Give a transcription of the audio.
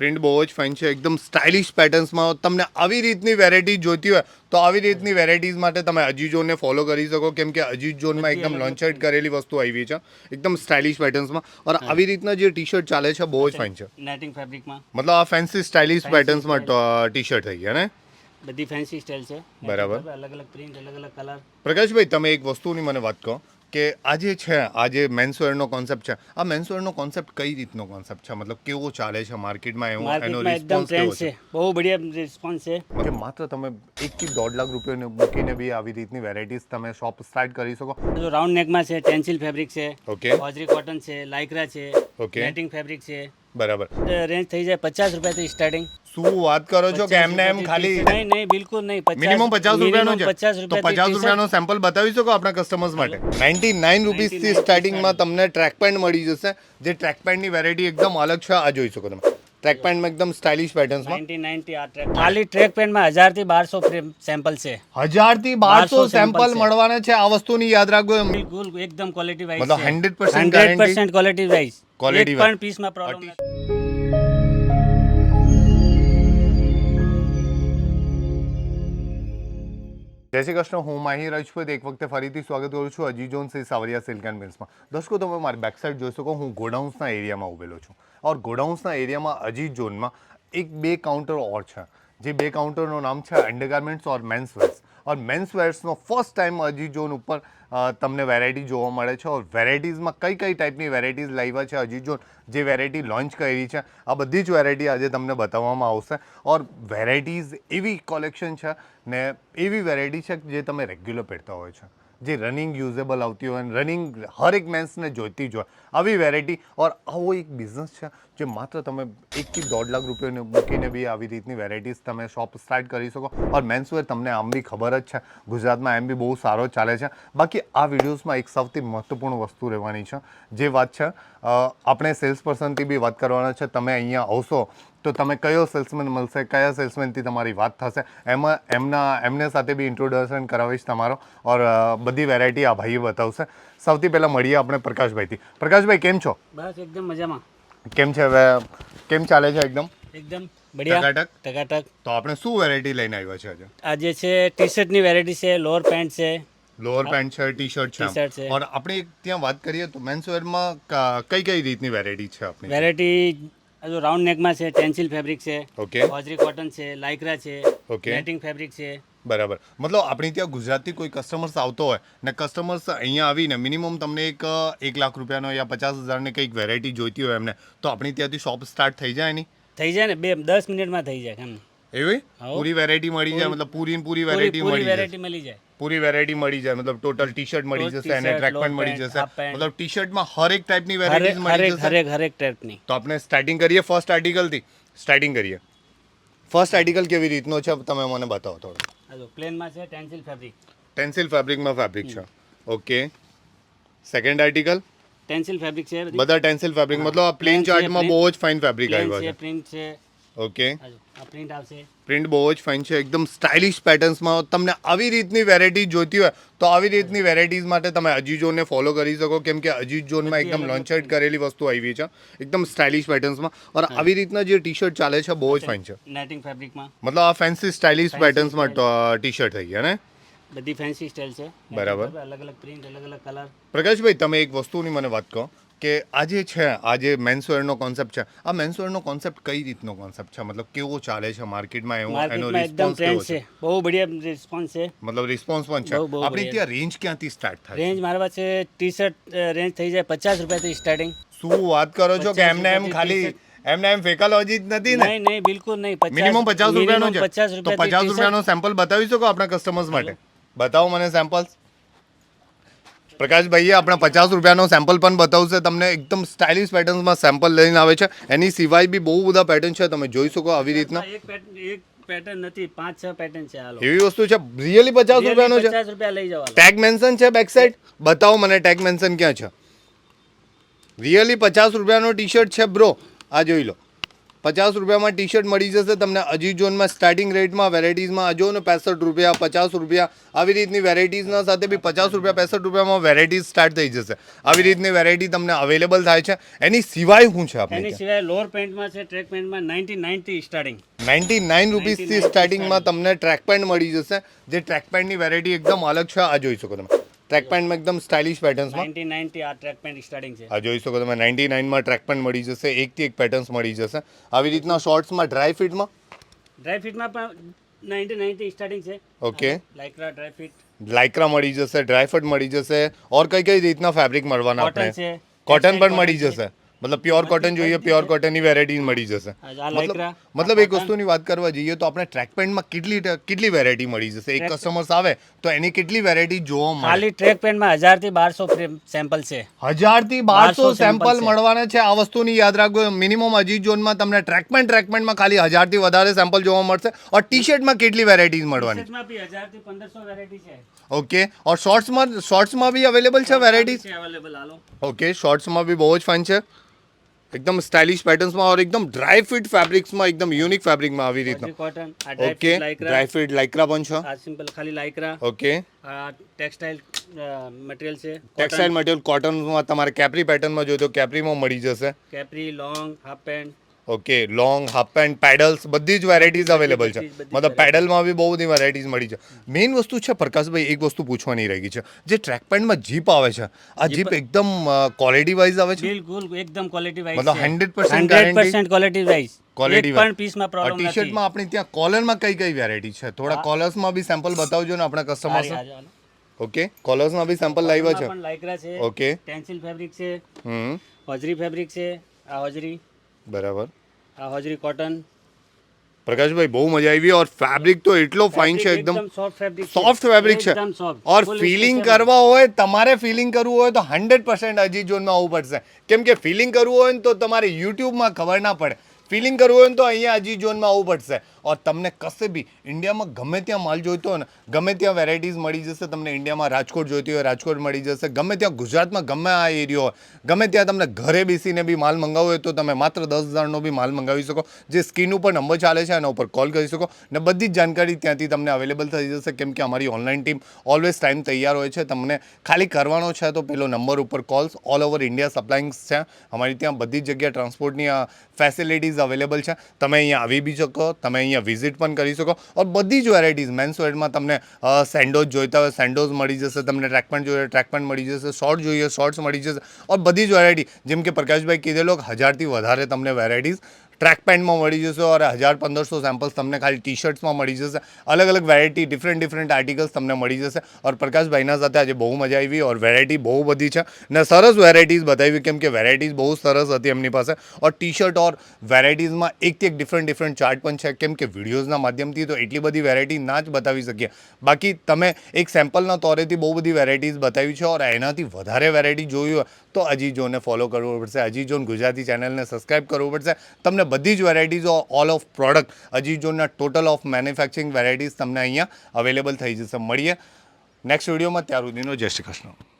Print બહુ જ fine છે એકદમ સ્ટાઇલિશ પેટર્ન્સમાં તમને આવી રીતની વેરાયટી જોઈતી હોય તો આવી રીતની વેરાયટીઝ માટે તમે અજીજોને ફોલો કરી શકો. કેમ કે અજીત ઝોનમાં એકદમ લોન્ચેડ કરેલી વસ્તુ આવી છે એકદમ સ્ટાઇલિશ પેટર્ન્સમાં અને આવી રીતના જે ટી શર્ટ ચાલે છે બહુ જ ફાઇન છે. નેટિંગ ફેબ્રિકમાં મતલબ આ ફેન્સી સ્ટાઇલિશ પેટર્ન્સમાં ટી શર્ટ થઈ ગયા ને? બધી ફેન્સી સ્ટાઇલ છે. બરાબર. અલગ અલગ પ્રિન્ટ અલગ અલગ કલર પ્રકાશભાઈ તમે એક વસ્તુની મને વાત કહો. કે આજે છે આજે મેન્સવેરનો કોન્સેપ્ટ છે. આ મેન્સવેરનો કોન્સેપ્ટ કઈ રીતનો કોન્સેપ્ટ છે? મતલબ કેવો ચાલે છે માર્કેટમાં એવો એનો રિસ્પોન્સ કેવો છે? બહુ બઢિયા રિસ્પોન્સ છે. કે માત્ર તમે એકથી દોઢ લાખ રૂપિયાને મૂકીને બી આવી રીતની વેરાઈટીઝ તમે શોપ સ્ટાર્ટ કરી શકો? જો રાઉન્ડ નેકમાં છે ટેન્સિલ ફેબ્રિક છે ઓકે હોજરી કોટન છે લાઇક્રા છે ઓકે નેટિંગ ફેબ્રિક છે. બરાબર. રેન્જ થઈ જાય પચાસ રૂપિયાથી સ્ટાર્ટિંગ શું વાત કરો છો? કે એમને એમ ખાલી નહીં નહીં બિલકુલ નહીં. મિનિમમ પચાસ રૂપિયાનો છે. તો પચાસ રૂપિયાનો સેમ્પલ બતાવી શકો આપણા કસ્ટમર્સ માટે? નાઇન્ટી નાઇન રૂપીસથી સ્ટાર્ટિંગમાં તમને ટ્રેક પેન્ટ મળી જશે. જે ટ્રેક પેન્ટની વેરાયટી એકદમ અલગ છે આ જોઈ શકો તમે. ટ્રેક પેન્ટમાં એકદમ સ્ટાઇલિશ પેટર્ન્સમાં નાઇન્ટી નાઇન્ટી આ ટ્રેક ખાલી ટ્રેક પેન્ટમાં હજારથી બારસો સેમ્પલ છે. હજારથી બારસો 1200 સેમ્પલ. મળવાના છે. આ વસ્તુની યાદ રાખજો બિલકુલ એકદમ ક્વોલિટી વાઇઝ મતલબ 100% guarantee 100% quality wise quality wise પણ પીસમાં પ્રોબ્લેમ જય શ્રી કૃષ્ણ, હું માહી રાજપૂત. એક વખતે ફરીથી સ્વાગત કરું છું અજી જોન સે સાવરિયા સિલ્ક એન્ડ મિલ્સમાં. દર્શકો તમે મારી બેક સાઈડ જોઈ શકો, હું ગોડાઉન્સના એરિયામાં ઉભેલો છું. ઓર ગોડાઉન્સના એરિયામાં અજી ઝોનમાં એક બે કાઉન્ટર ઓર છે. જે બે કાઉન્ટરનું નામ છે undergarments or mens wears or mens વેર્સનો first time અજી ઝોન ઉપર તમને વેરાયટી જોવા મળે છે ઓર વેરાયટીઝમાં કઈ કઈ ટાઈપની વેરાયટીઝ લાવ્યા છે અજી ઝોન જે વેરાયટી લોન્ચ કરી છે આ બધી જ વેરાયટી આજે તમને બતાવવામાં આવશે ઓર વેરાયટીઝ એવી કોલેક્શન છે ને એવી વેરાયટી છે જે તમે રેગ્યુલર પહેરતા હોય છે જે રનિંગ યુઝેબલ આવતી હોય અને રનિંગ હરેક મેન્સને જોઈતી જ હોય. આવી વેરાયટી ઓર આવો એક બિઝનેસ છે જે માત્ર તમે એકથી દોઢ લાખ રૂપિયાને મૂકીને બી આવી રીતની વેરાયટીઝ તમે શોપ સ્ટાર્ટ કરી શકો. ઓર મેન્સવેર તમને આમ બી ખબર જ છે. ગુજરાતમાં એમ બી બહુ સારો ચાલે છે. બાકી આ વિડીયોઝમાં એક સૌથી મહત્વપૂર્ણ વસ્તુ રહેવાની છે. જે વાત છે આપણે સેલ્સ પર્સનથી બી વાત કરવાના છે. તમે અહીંયા આવશો તો તમે કયો સેલ્સમેન મળશે કયા સેલ્સમેનથી તમારી વાત થશે? એમાં એમના એમને સાથે બી ઇન્ટ્રોડક્શન કરાવીશ તમારો ઓર બધી વેરાયટી આ ભાઈએ બતાવશે. સૌથી પહેલાં મળીએ આપણે પ્રકાશભાઈથી. પ્રકાશભાઈ કેમ છો? બસ એકદમ મજામાં. કેમ છે હવે? કેમ ચાલે છે એકદમ? એકદમ બઢિયા. ટકાટક? તો આપણે શું વેરાયટી લઈને આવ્યા છે આજે? આ જે છે ટી શર્ટની વેરાયટી છે લોઅર પેન્ટ છે. લોઅર પેન્ટ છે ટી શર્ટ છે છે. ઓર આપણે ત્યાં વાત કરીએ તો મેન્સ વેરમાં કઈ કઈ રીતની વેરાયટી છે આપણી? વેરાયટી જો રાઉન્ડ નેકમાં છે ટેન્સિલ ફેબ્રિક છે ઓકે. હોજરી કોટન છે લાઇક્રા છે ઓકે. નેટિંગ ફેબ્રિક છે. બરાબર. મતલબ આપણી ત્યાં ગુજરાતથી કોઈ કસ્ટમર્સ આવતો હોય ને કસ્ટમર્સ અહીંયા આવીને મિનિમમ તમને એક એક લાખ રૂપિયાનો યા પચાસ હજારની કંઈક વેરાયટી જોઈતી હોય એમને તો આપણી ત્યાંથી શોપ સ્ટાર્ટ થઈ જાય એની? થઈ જાય ને બે દસ મિનિટમાં થઈ જાય એમ. એવી? પૂરી વેરાયટી મળી જાય મતલબ પૂરી પૂરી વેરાયટી મળી જાય. પૂરી વેરાયટી મળી જાય. મતલબ ટોટલ ટી શર્ટ મળી જશે અને ટ્રેક પેન્ટ મળી જશે. મતલબ ટી શર્ટમાં હરેક ટાઈપની હરેક વેરાયટીઝ મળી જશે. હરેક હરેક ટાઈપની તો આપણે સ્ટાર્ટિંગ કરીએ ફર્સ્ટ આર્ટિકલથી સ્ટાર્ટિંગ કરીએ. ફર્સ્ટ આર્ટિકલ કેવી રીતનો છે તમે મને બતાવો થોડો. હાલો પ્લેનમાં છે ટેન્સિલ ફેબ્રિક ટેન્સિલ ફેબ્રિકમાં ફેબ્રિક છે. Okay second article tensile fabric છે બધા ટેન્સિલ ફેબ્રિક મતલબ આ પ્લેન ચાર્ટમાં બહુ જ ફાઇન ફેબ્રિક આવ્યો છે પ્રિન્ટ છે. ઓકે પ્રિન્ટ આવશે. પ્રિન્ટ બહુ જ ફાઇન છે એકદમ સ્ટાઇલિશ પેટર્ન્સમાં તમને આવી રીતની વેરાયટી જોઈતી હોય તો આવી રીતની વેરાયટીઝ માટે તમે અજીજોને ફોલો કરી શકો. કેમ કે અજીત ઝોનમાં એકદમ લોન્ચેડ કરેલી વસ્તુ આવી છે. એકદમ સ્ટાઇલિશ પેટર્ન્સમાં ઓર આવી રીતના જે ટી શર્ટ ચાલે છે બહુ જ ફાઇન છે. નેટિંગ ફેબ્રિકમાં મતલબ આ ફેન્સી સ્ટાઇલિશ પેટર્ન્સમાં ટી શર્ટ થઈ ગયા ને? બધી ફેન્સી સ્ટાઇલ છે. બરાબર. અલગ અલગ પ્રિન્ટ અલગ અલગ કલર પ્રકાશભાઈ તમે એક વસ્તુની મને વાત કહો. કે આજે છે આજે મેન્સવેરનો કોન્સેપ્ટ છે. આ મેન્સવેરનો કોન્સેપ્ટ કઈ રીતનો કોન્સેપ્ટ છે? મતલબ કેવો ચાલે છે માર્કેટમાં એવો એનો રિસ્પોન્સ કેવો છે. બહુ બઢિયા રિસ્પોન્સ છે. મતલબ રિસ્પોન્સ પણ છે. આપણી ત્યાં રેન્જ ક્યાંથી સ્ટાર્ટ થાય રેન્જ મારા પાસે ટી શર્ટ રેન્જ થઈ જાય પચાસ રૂપિયાથી સ્ટાર્ટિંગ શું વાત કરો છો કે એમને એમ ખાલી એમને એમ ફેકાલોજી જ નથી ને? નહીં નહીં બિલકુલ નહીં. મિનિમમ પચાસ રૂપિયાનો છે. તો પચાસ રૂપિયાનો સેમ્પલ બતાવી શકો આપણા કસ્ટમર્સ માટે? બતાવો મને સેમ્પલ્સ પ્રકાશભાઈએ આપણા પચાસ રૂપિયાનો સેમ્પલ પણ બતાવશે. તમને એકદમ સ્ટાઇલિશ પેટર્ન્સમાં સેમ્પલ લઈને આવે છે. એની સિવાય બી બહુ બધા પેટર્ન છે. તમે જોઈ શકો આવી રીતના. એક પેટર્ન એક પેટર્ન નથી પાંચ છ પેટર્ન છે હાલો એવી વસ્તુ છે? રિયલી પચાસ રૂપિયાનો છે? પચાસ રૂપિયા લઈ જવા ટેગ મેન્શન છે બેક સાઈડ બતાવો મને ટેગ મેન્શન ક્યાં છે. રિયલી પચાસ રૂપિયાનો ટી શર્ટ છે બ્રો આ જોઈ લો. પચાસ રૂપિયામાં ટી શર્ટ મળી જશે તમને અજી ઝોનમાં સ્ટાર્ટિંગ રેટમાં વેરાયટીઝમાં અજો ને પેસઠ રૂપિયા પચાસ રૂપિયા આવી રીતની વેરાયટીઝના સાથે બી પચાસ રૂપિયા પેસઠ રૂપિયામાં વેરાયટીઝ સ્ટાર્ટ થઈ જશે. આવી રીતની વેરાયટી તમને અવેલેબલ થાય છે. એની સિવાય શું છે આપણે એની સિવાય લોઅર પેન્ટમાં છે track પેન્ટમાં ninety nine starting ninety nine રૂપીસથી 99 સ્ટાર્ટિંગમાં તમને ટ્રેક પેન્ટ મળી જશે. જે ટ્રેક પેન્ટની વેરાયટી એકદમ અલગ છે આ જોઈ શકો તમે. ટ્રેક પેન્ટમાં એકદમ સ્ટાઇલિશ પેટર્ન્સમાં નાઇન્ટી આ ટ્રેક પેન્ટ સ્ટાર્ટિંગ છે. આ જોઈ શકો તમે નાઇન્ટી નાઇનમાં ટ્રેક પેન્ટ મળી જશે એકથી એક પેટર્ન્સ મળી જશે. આવી રીતના શોર્ટ્સમાં ડ્રાય ફિટમાં ડ્રાય ફિટમાં પણ નાઇન્ટી નાઇન્ટી સ્ટાર્ટિંગ છે. Okay lycra dry fit lycra મળી જશે ડ્રાય ફિટ મળી જશે ઓર કઈ કઈ રીતના ફેબ્રિક મળવાના આપણે? છે. કોટન પણ મળી જશે. મતલબ પ્યોર કોટન જોઈએ પ્યોર કોટનની વેરાયટી મળી જશે. મતલબ મતલબ એક વસ્તુની વાત કરવા જઈએ તો આપણે ટ્રેક પેન્ટમાં કેટલી કેટલી વેરાયટી મળી જશે? એક કસ્ટમર્સ આવે તો એની કેટલી વેરાયટી જોવા મળે? ખાલી ટ્રેક પેન્ટમાં હજારથી બારસો સેમ્પલ છે. હજારથી બારસો સેમ્પલ. મળવાના છે. આ વસ્તુની યાદ રાખો મિનિમમ અજીત ઝોનમાં તમને ટ્રેક પેન્ટમાં ખાલી હજારથી વધારે સેમ્પલ જોવા મળશે. ઓર ટી શર્ટમાં કેટલી વેરાયટીઝ મળવાની? ઓકે ઓર શોર્ટ્સમાં શોર્ટ્સમાં બી અવેલેબલ છે વેરાયટીઝ ઓકે શોર્ટ્સમાં બી બહુ જ ફાઇન છે. એકદમ સ્ટાઇલિશ પેટર્ન્સમાં ઓર એકદમ ડ્રાય ફિટ ફેબ્રિક્સમાં એકદમ યુનિક ફેબ્રિકમાં આવી રીતના. Cotton okay dry fit lycra પણ છે. આ સિમ્પલ ખાલી લાઇક્રા ઓકે આ ટેક્સટાઇલ મટીરિયલ છે. ટેક્સટાઇલ મટીરિયલ કોટનમાં તમારે કેપ્રી પેટર્નમાં જોઈએ તો કેપ્રીમાં મળી જશે. Capri long half pant okay long half pant pedals બધી જ વેરાયટીઝ અવેલેબલ છે. મતલબ પેડલમાં બી બહુ બધી વેરાયટીઝ મળી છે. મેઇન વસ્તુ છે પ્રકાશભાઈ એક વસ્તુ પૂછવાની રહી ગઈ છે. જે ટ્રેક પેન્ટમાં જીપ આવે છે આ જીપ એકદમ ક્વોલિટી વાઇઝ આવે છે? બિલકુલ એકદમ ક્વોલિટી વાઇઝ મતલબ 100% hundred percent quality wise quality પણ પીસમાં પ્રોબ્લેમ નથી. શર્ટમાં આપણે ત્યાં કોલરમાં કઈ કઈ વેરાયટી છે? થોડા કોલર્સમાં બી સેમ્પલ બતાવજો ને આપણા કસ્ટમર્સ. ઓકે કોલર્સમાં બી સેમ્પલ લાવ્યા છે. લાઇક્રા છે. ઓકે. ટેન્સિલ ફેબ્રિક છે. હમ. હોજરી ફેબ્રિક છે. આ હોજરી. બરાબર. આ હોજરી કોટન પ્રકાશભાઈ બહુ મજા આવી ઓર ફેબ્રિક તો એટલો ફાઇન છે એકદમ સોફ્ટ ફેબ્રિક સોફ્ટ ફેબ્રિક છે. ઓર ફિલિંગ કરવા હોય તમારે ફિલિંગ કરવું હોય તો હંડ્રેડ પર્સન્ટ અજી ઝોનમાં આવવું પડશે. કેમ કે ફિલિંગ કરવું હોય ને તો તમારે યુટ્યુબમાં ખબર ના પડે. ફિલિંગ કરવું હોય ને તો અહીંયા અજી ઝોનમાં આવવું પડશે. ઓર તમને કશે બી ઇન્ડિયામાં ગમે ત્યાં માલ જોઈતો હોય ને, ગમે ત્યાં વેરાયટીઝ મળી જશે, તમને ઇન્ડિયામાં રાજકોટ જોઈતી હોય, રાજકોટ મળી જશે, ગમે ત્યાં ગુજરાતમાં ગમે આ એરિયો હોય, ગમે ત્યાં તમને ઘરે બેસીને બી માલ મંગાવવો હોય તો તમે માત્ર દસ હજારનો બી માલ મંગાવી શકો, જે સ્કીન ઉપર નંબર ચાલે છે એના ઉપર કોલ કરી શકો ને બધી જ જાણકારી ત્યાંથી તમને અવેલેબલ થઈ જશે, કેમ કે અમારી ઓનલાઈન ટીમ ઓલવેઝ ટાઈમ તૈયાર હોય છે, તમને ખાલી કરવાનો છે તો પેલો નંબર ઉપર calls all over India supplyings છે, અમારી ત્યાં બધી જગ્યાએ ટ્રાન્સપોર્ટની ફેસિલિટીઝ અવેલેબલ છે, તમે અહીંયા આવી બી શકો, તમે અહીંયા વિઝિટ પણ કરી શકો. ઓર બધી જ વેરાયટીઝ મેન્સ વેરમાં તમને સેન્ડોઝ જોઈતા હોય સેન્ડોઝ મળી જશે, તમને ટ્રેકપેન્ટ જોઈએ ટ્રેકપેન્ટ મળી જશે શોર્ટ જોઈએ શોર્ટ્સ મળી જશે. ઓર બધી જ વેરાયટી જેમ કે પ્રકાશભાઈ કીધેલો હજારથી વધારે તમને વેરાયટીઝ ટ્રેક પેન્ટમાં મળી જશે અને હજાર પંદરસો સેમ્પલ્સ તમને ખાલી ટી શર્ટ્સમાં મળી જશે. અલગ અલગ વેરાયટી ડિફરન્ટ ડિફરન્ટ આર્ટિકલ્સ તમને મળી જશે. ઓર પ્રકાશભાઈના સાથે આજે બહુ મજા આવી ઓર વેરાયટી બહુ બધી છે. ને સરસ વેરાયટીઝ બતાવી કેમ કે વેરાયટીઝ બહુ સરસ હતી એમની પાસે. ઓર ટી શર્ટ ઓર વેરાયટીઝમાં એકથી એક ડિફરન્ટ ડિફરન્ટ ચાર્ટ પણ છે. કેમ કે વિડીયોઝના માધ્યમથી તો એટલી બધી વેરાયટી ના જ બતાવી શકીએ. બાકી તમે એક સેમ્પલના તોરેથી બહુ બધી વેરાયટીઝ બતાવી છે. ઓર એનાથી વધારે વેરાયટી જોયું હોય તો અજીજોને ફોલો કરવું પડશે. અજીજોન ગુજરાતી ચેનલને સબસ્ક્રાઈબ કરવું પડશે. તમને બધી જ વેરાયટીઝ ઓલ ઓફ પ્રોડક્ટ અજીજોનના ટોટલ ઓફ મેન્યુફેક્ચરિંગ વેરાયટીઝ તમને અહીંયા અવેલેબલ થઈ જશે. મળીએ નેક્સ્ટ વિડીયોમાં ત્યાર સુધીનો જય શ્રી કૃષ્ણ.